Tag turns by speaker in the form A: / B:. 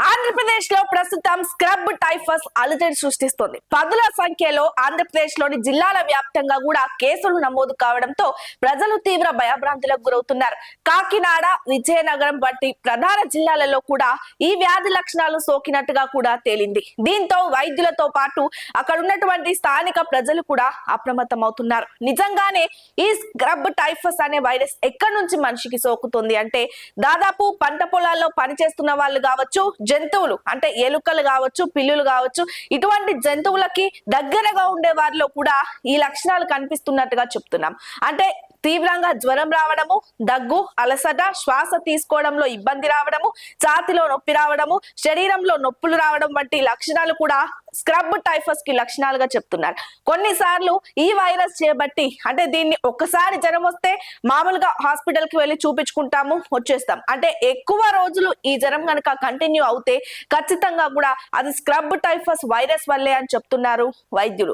A: ఆంధ్రప్రదేశ్లో ప్రస్తుతం scrub typhus అలజడి సృష్టిస్తోంది. పదుల సంఖ్యలో ఆంధ్రప్రదేశ్లోని జిల్లాల వ్యాప్తంగా కూడా కేసులు నమోదు కావడంతో ప్రజలు తీవ్ర భయభ్రాంతులకు గురవుతున్నారు. కాకినాడ విజయనగరం వంటి ప్రధాన జిల్లాలలో కూడా ఈ వ్యాధి లక్షణాలు సోకినట్టుగా కూడా తేలింది. దీంతో వైద్యులతో పాటు అక్కడ ఉన్నటువంటి స్థానిక ప్రజలు కూడా అప్రమత్తం అవుతున్నారు నిజంగానే ఈ స్క్రబ్ టైఫస్ అనే వైరస్ ఎక్కడి నుంచి మనిషికి సోకుతుంది అంటే దాదాపు పంట పొలాల్లో పనిచేస్తున్న వాళ్ళు కావచ్చు జంతువులు అంటే ఎలుకలు కావచ్చు పిల్లులు కావచ్చు ఇటువంటి జంతువులకి దగ్గరగా ఉండే వారిలో కూడా ఈ లక్షణాలు కనిపిస్తున్నట్టుగా చెప్తున్నాం. అంటే తీవ్రంగా జ్వరం రావడము దగ్గు అలసట శ్వాస తీసుకోవడంలో ఇబ్బంది రావడము ఛాతిలో నొప్పి రావడము శరీరంలో నొప్పులు రావడం వంటి లక్షణాలు కూడా స్క్రబ్ టైఫస్కి లక్షణాలుగా చెప్తున్నారు. కొన్నిసార్లు ఈ వైరస్ చేయబట్టి అంటే దీన్ని ఒక్కసారి జ్వరం వస్తే మామూలుగా హాస్పిటల్కి వెళ్ళి చూపించుకుంటాము వచ్చేస్తాం. అంటే ఎక్కువ రోజులు ఈ జ్వరం కనుక కంటిన్యూ అవుతే ఖచ్చితంగా కూడా అది స్క్రబ్ టైఫస్ వైరస్ వల్లే అని చెప్తున్నారు వైద్యులు.